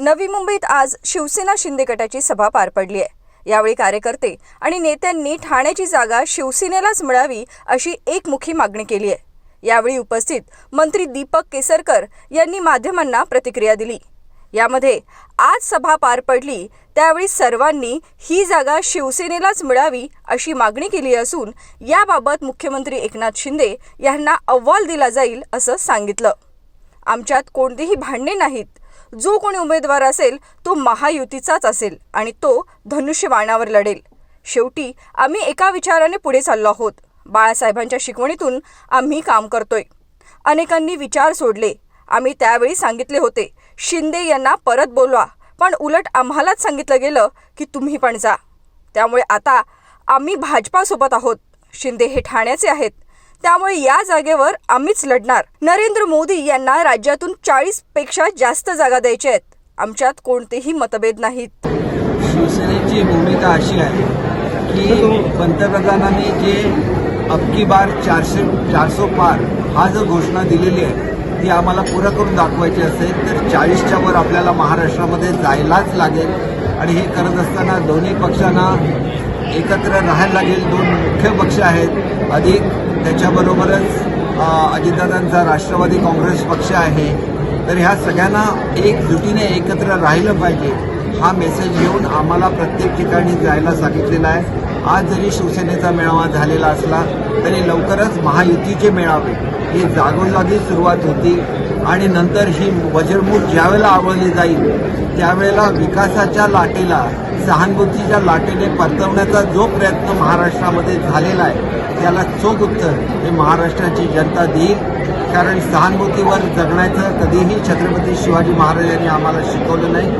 नवी मुंबईत आज शिवसेना शिंदे गटाची सभा पार पडली आहे. यावेळी कार्यकर्ते आणि नेत्यांनी ठाण्याची जागा शिवसेनेलाच मिळावी अशी एकमुखी मागणी केली आहे. यावेळी उपस्थित मंत्री दीपक केसरकर यांनी माध्यमांना प्रतिक्रिया दिली. यामध्ये आज सभा पार पडली त्यावेळी सर्वांनी ही जागा शिवसेनेलाच मिळावी अशी मागणी केली असून याबाबत मुख्यमंत्री एकनाथ शिंदे यांना अहवाल दिला जाईल असं सांगितलं. आमच्यात कोणतीही भांडणे नाहीत. जो कोणी उमेदवार असेल तो महायुतीचाच असेल आणि तो धनुष्यबाणावर लढेल. शेवटी आम्ही एका विचाराने पुढे चाललो आहोत. बाळासाहेबांच्या शिकवणीतून आम्ही काम करतोय. अनेकांनी विचार सोडले. आम्ही त्यावेळी सांगितले होते शिंदे यांना परत बोलवा पण उलट आम्हालाच सांगितलं गेलं की तुम्ही पण जा. त्यामुळे आता आम्ही भाजपासोबत आहोत. शिंदे हे ठाण्याचे आहेत. त्यामुळे या जागेवर आम्हीच लढणार. नरेंद्र मोदी यांना राज्यातून चाळीसपेक्षा जास्त जागा द्यायच्या आहेत. आमच्यात कोणतेही मतभेद नाहीत. शिवसेनेची भूमिका अशी आहे की पंतप्रधानांनी जे अबकी बार चारशे चारसो पार हा जो घोषणा दिलेली आहे ती आम्हाला पुरं करून दाखवायची असेल तर चाळीसच्या वर आपल्याला महाराष्ट्रामध्ये जायलाच लागेल. आणि हे करत असताना दोन्ही पक्षांना एकत्र राहायला लागेल. दोन मुख्य पक्ष आहेत अधिक त्याच्याबरोबरच अजितदादांचा राष्ट्रवादी काँग्रेस पक्ष आहे. तर ह्या सगळ्यांना एकजुटीने एकत्र राहिलं पाहिजे हा मेसेज घेऊन आम्हाला प्रत्येक ठिकाणी जायला सांगितलेला आहे. आज जरी शिवसेनेचा मेळावा झालेला असला तरी लवकरच महायुतीचे मेळावे ही जागोजागी सुरुवात होती आणि नंतर ही वज्रमूठ ज्यावेळेला आवळली जाईल त्यावेळेला विकासाच्या लाटेला सहानुभूतीच्या लाटेने परतवण्याचा जो प्रयत्न महाराष्ट्रामध्ये झालेला आहे त्याला चोख उत्तर हे महाराष्ट्राची जनता देईल. कारण सहानुभूतीवर जगण्याचं कधीही छत्रपती शिवाजी महाराजांनी आम्हाला शिकवलं नाही.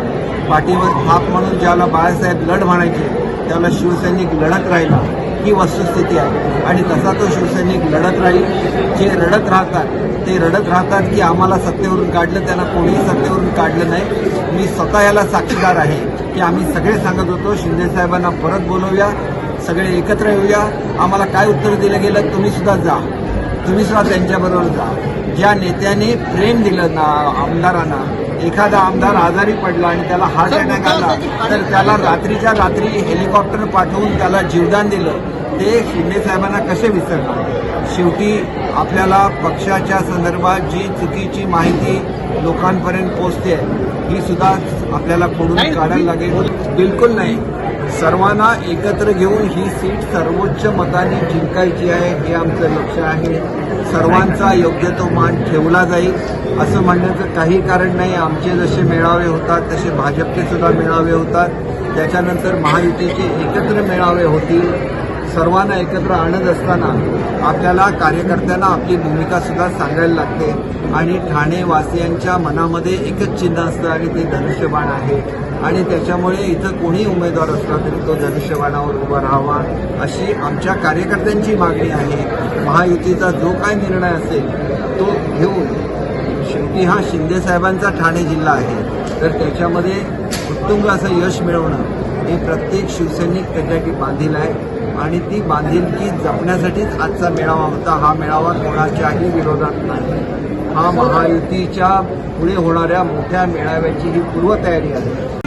पाठीवर थाप म्हणून ज्याला बाळासाहेब लढ म्हणायचे त्याला शिवसैनिक लढत राहिला. ही वस्तुस्थिती आहे. आणि तसा तो शिवसैनिक लढत राहील. जे रडत राहतात ते रडत राहतात की आम्हाला सत्तेवरून काढलं त्यांना कोणीही सत्तेवरून काढलं नाही. मी स्वतः याला साक्षीदार आहे की आम्ही सगळे सांगत होतो. शिंदे साहेबांना परत बोलवूया सगळे एकत्र येऊया. आम्हाला काय उत्तर दिलं गेलं तुम्ही सुद्धा जा. तुम्ही सुद्धा त्यांच्याबरोबर जा. ज्या नेत्याने प्रेम दिलं ना आमदारांना एखादा आमदार आजारी पडला आणि त्याला हार्ट अटॅक आला तर त्याला रात्रीच्या रात्री हेलिकॉप्टर पाठवून त्याला जीवदान दिलं. ते शिंदे साहेबांना कसे विसरणार? शेवटी आपल्याला पक्षाच्या संदर्भात जी चुकीची माहिती लोकांपर्यंत पोचते ही सुद्धा आपल्याला खोडून काढायला लागेल. बिलकुल नाही. सर्वांना एकत्र घेऊन ही सीट सर्वोच्च मताने जिंकायची आहे हे आमचं लक्ष आहे. सर्वांचा योग्य तो मान ठेवला जाईल असं म्हणण्याचं काही कारण नाही. आमचे जसे मेळावे होतात तसे भाजपचे सुद्धा मेळावे होतात. त्याच्यानंतर महायुतीचे एकत्र मेळावे होतील. सर्वांना एकत्र आणत असताना आपल्याला कार्यकर्त्यांना आपली भूमिका सुद्धा सांगायला लागते. आणि ठाणेवासियांच्या मनामध्ये एकच चिन्ह असतं आणि ते धनुष्यबाण आहे. आणि त्याच्यामुळे इथं कोणी उमेदवार असला तरी तो धनुष्यबाणावर उभा राहावा अशी आमच्या कार्यकर्त्यांची मागणी आहे. महायुतीचा जो काय निर्णय असेल तो घेऊन शेवटी हा शिंदेसाहेबांचा ठाणे जिल्हा आहे. तर त्याच्यामध्ये उत्तुंग असं यश मिळवणं हे प्रत्येक शिवसैनिक त्याच्यासाठी बांधील आहे. आणि ती बांधिलकी जपण्यासाठीच आजचा मेळावा होता. हा मेळावा कोणाच्याही विरोधात नाही. हा महायुतीच्या पुढे होणाऱ्या मोठ्या मेळाव्याची ही पूर्वतयारी आहे.